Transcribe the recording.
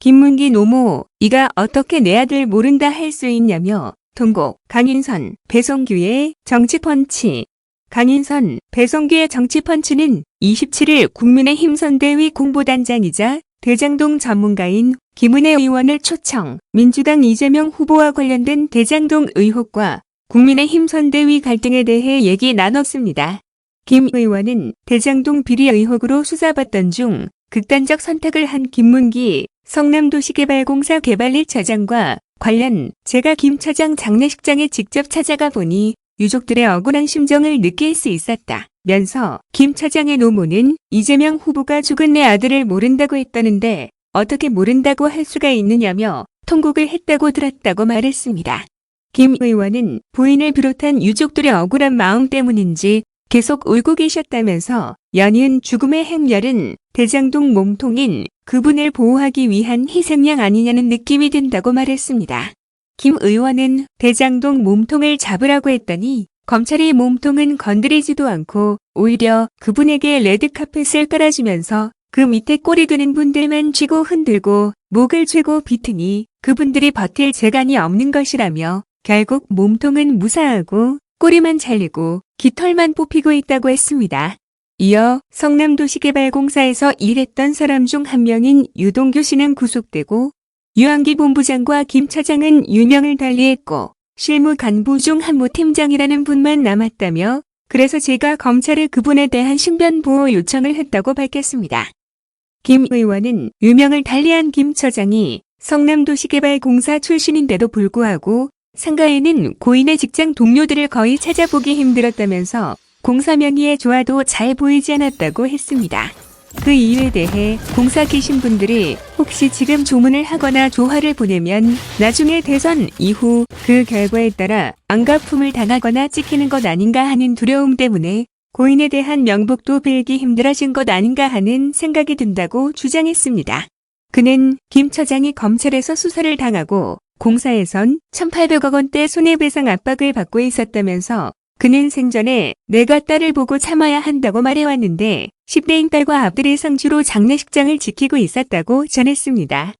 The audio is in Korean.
김문기 노모, 이가 어떻게 내 아들 모른다 할 수 있냐며 통곡, 강인선, 배성규의 정치펀치. 강인선, 배성규의 정치펀치는 27일 국민의힘 선대위 공보단장이자 대장동 전문가인 김은혜 의원을 초청, 민주당 이재명 후보와 관련된 대장동 의혹과 국민의힘 선대위 갈등에 대해 얘기 나눴습니다. 김 의원은 대장동 비리 의혹으로 수사받던 중 극단적 선택을 한 김문기 성남도시개발공사 개발 1차장과 관련 제가 김 차장 장례식장에 직접 찾아가 보니 유족들의 억울한 심정을 느낄 수 있었다. 면서 김 차장의 노모는 이재명 후보가 죽은 내 아들을 모른다고 했다는데 어떻게 모른다고 할 수가 있느냐며 통곡을 했다고 들었다고 말했습니다. 김 의원은 부인을 비롯한 유족들의 억울한 마음 때문인지 계속 울고 계셨다면서 연이은 죽음의 행렬은 대장동 몸통인 그분을 보호하기 위한 희생양 아니냐는 느낌이 든다고 말했습니다. 김 의원은 대장동 몸통을 잡으라고 했더니 검찰이 몸통은 건드리지도 않고 오히려 그분에게 레드카펫을 깔아주면서 그 밑에 꼬리 드는 분들만 쥐고 흔들고 목을 쥐고 비트니 그분들이 버틸 재간이 없는 것이라며 결국 몸통은 무사하고 꼬리만 잘리고 깃털만 뽑히고 있다고 했습니다. 이어 성남도시개발공사에서 일했던 사람 중 한 명인 유동규 씨는 구속되고 유한기 본부장과 김 차장은 유명을 달리했고 실무 간부 중 한모 팀장이라는 분만 남았다며 그래서 제가 검찰에 그분에 대한 신변 보호 요청을 했다고 밝혔습니다. 김 의원은 유명을 달리한 김 처장이 성남도시개발공사 출신인데도 불구하고 상가에는 고인의 직장 동료들을 거의 찾아보기 힘들었다면서 공사 명의의 조화도 잘 보이지 않았다고 했습니다. 그 이유에 대해 공사 계신 분들이 혹시 지금 조문을 하거나 조화를 보내면 나중에 대선 이후 그 결과에 따라 안가품을 당하거나 찍히는 것 아닌가 하는 두려움 때문에 고인에 대한 명복도 빌기 힘들어진 것 아닌가 하는 생각이 든다고 주장했습니다. 그는 김 처장이 검찰에서 수사를 당하고 공사에선 1,800억 원대 손해배상 압박을 받고 있었다면서 그는 생전에 내가 딸을 보고 참아야 한다고 말해왔는데 10대인 딸과 앞들의 상주로 장례식장을 지키고 있었다고 전했습니다.